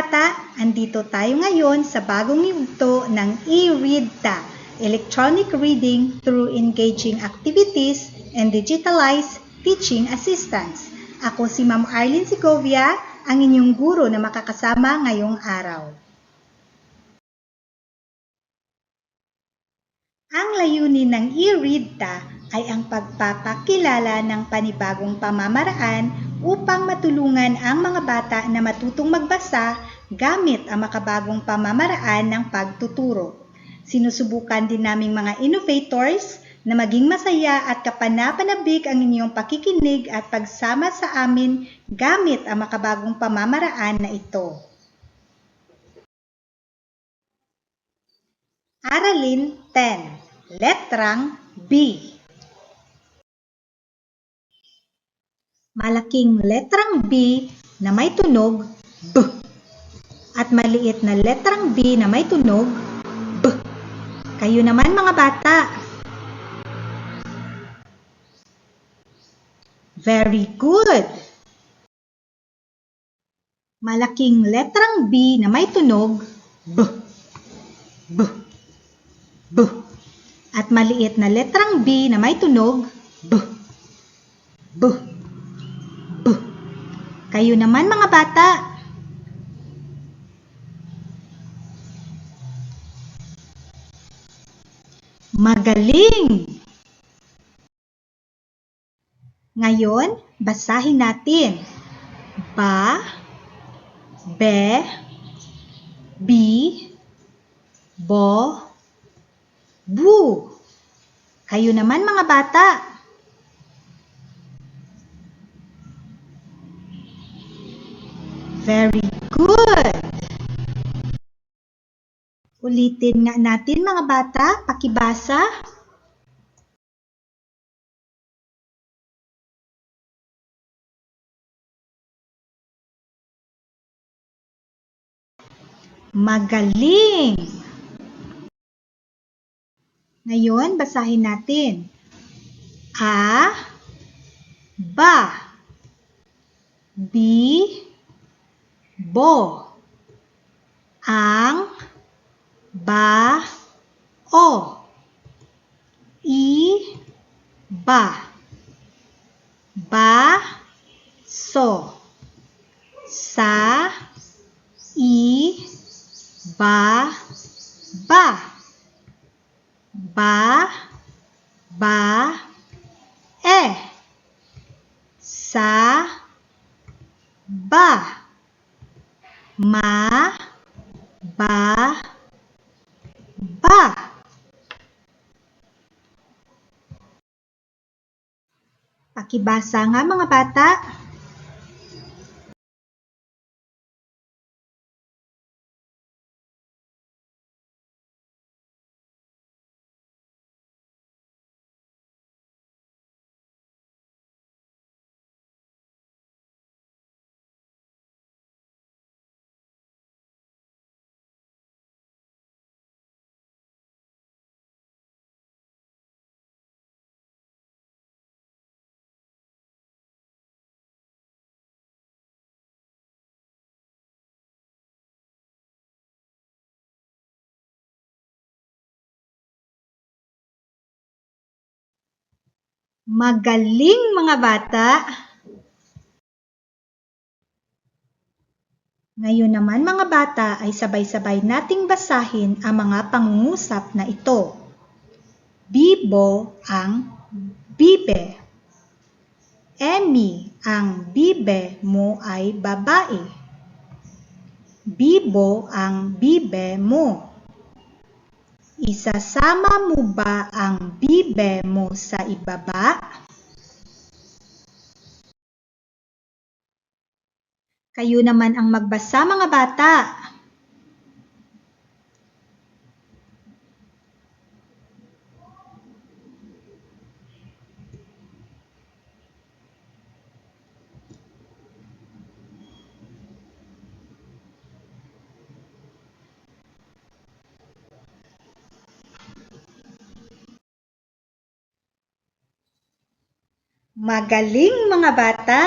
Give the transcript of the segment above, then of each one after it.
Bata! Andito tayo ngayon sa bagong yugto ng e-ReadTA, Electronic Reading through Engaging Activities and Digitalized Teaching Assistance. Ako si Ma'am Arlene Segovia, ang inyong guro na makakasama ngayong araw. Ang layunin ng e-ReadTA ay ang pagpapakilala ng panibagong pamamaraan upang matulungan ang mga bata na matutong magbasa gamit ang makabagong pamamaraan ng pagtuturo. Sinusubukan din naming mga innovators na maging masaya at kapanapanabik ang inyong pakikinig at pagsama sa amin gamit ang makabagong pamamaraan na ito. Aralin 10. Letrang B. Malaking letrang B na may tunog B at maliit na letrang B na may tunog B. Kayo naman mga bata. Very good. Malaking letrang B na may tunog B. B. B. At maliit na letrang B na may tunog B. B. Kayo naman mga bata. Magaling! Ngayon, basahin natin. Ba, be, bi, bo, bu. Kayo naman mga bata. Very good! Ulitin nga natin mga bata, pakibasa. Magaling! Ngayon, basahin natin. A, ba, bi, bo, ang, ba, o, i, ba, ba, so, sa, i, ba, ba, ba, ba, e, sa, ba, ma, ba, ba. Pakibasa nga mga bata. Magaling mga bata! Ngayon naman mga bata ay sabay-sabay nating basahin ang mga pangungusap na ito. Bibo ang bibe. Emmy ang bibe mo ay babae. Bibo ang bibe mo. Isasama mo ba ang bibe mo sa ibaba? Kayo naman ang magbasa mga bata. Magaling mga bata!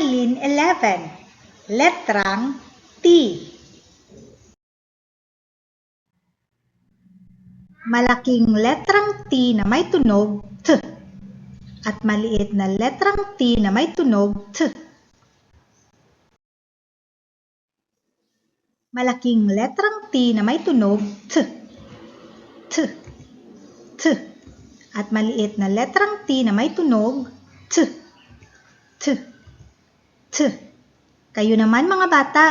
1911. Letrang T. Malaking letrang T na may tunog T at maliit na letrang T na may tunog T. Malaking letrang T na may tunog T. T. T. At maliit na letrang T na may tunog T. T. T. Kayo naman mga bata.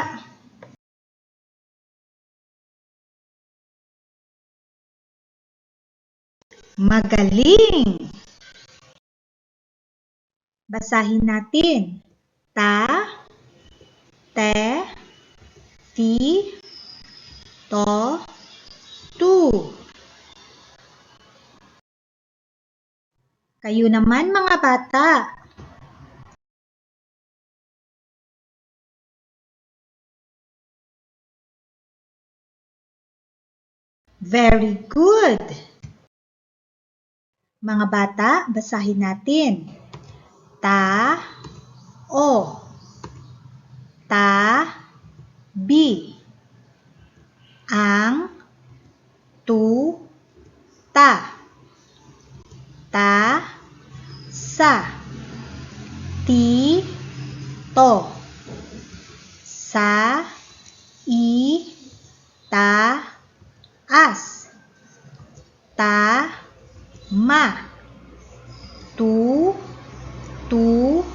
Magaling! Basahin natin. Ta, te, ti, to, tu. Kayo naman mga bata. Very good! Mga bata, basahin natin. Ta, o. Ta, bi. Ang, tu, ta sa. Ti, to. Sa, i, ta, as. Ta, ma. Tu, tu,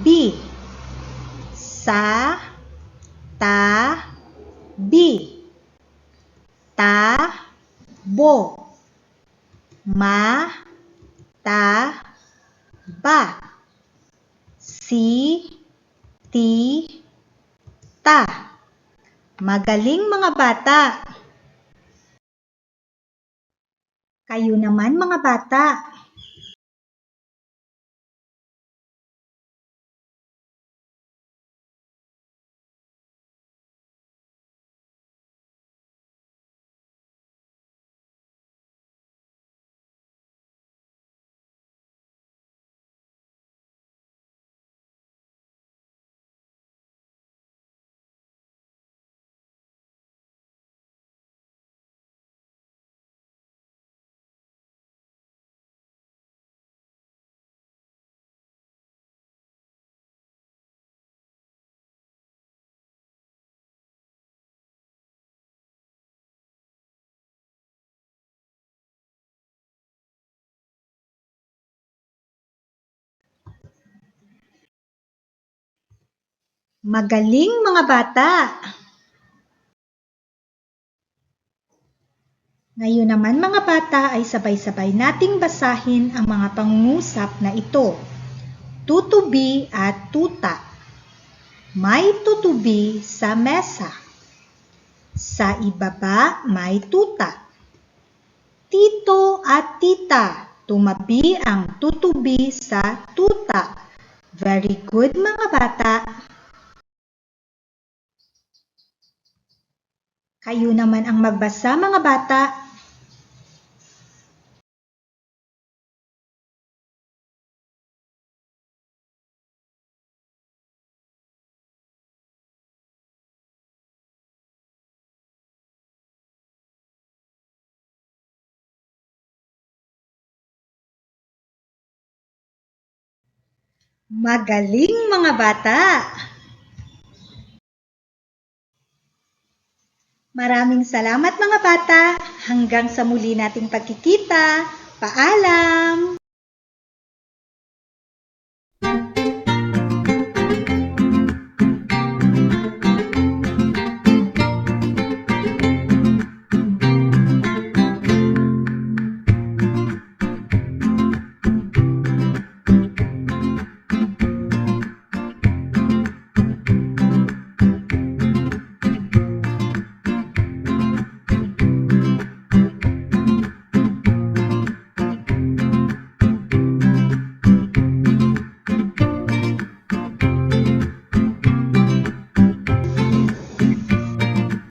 bi. Sa, ta, bi. Ta, bo. Ma, ta, ba. Si, ti, ta. Magaling mga bata. Kayo naman mga bata. Magaling mga bata! Ngayon naman mga bata ay sabay-sabay nating basahin ang mga pangungusap na ito. Tutubi at tuta. May tutubi sa mesa. Sa ibaba may tuta. Tito at tita, tumabi ang tutubi sa tuta. Very good mga bata! Kayo naman ang magbasa mga bata. Magaling mga bata! Maraming salamat mga bata. Hanggang sa muli nating pagkikita. Paalam!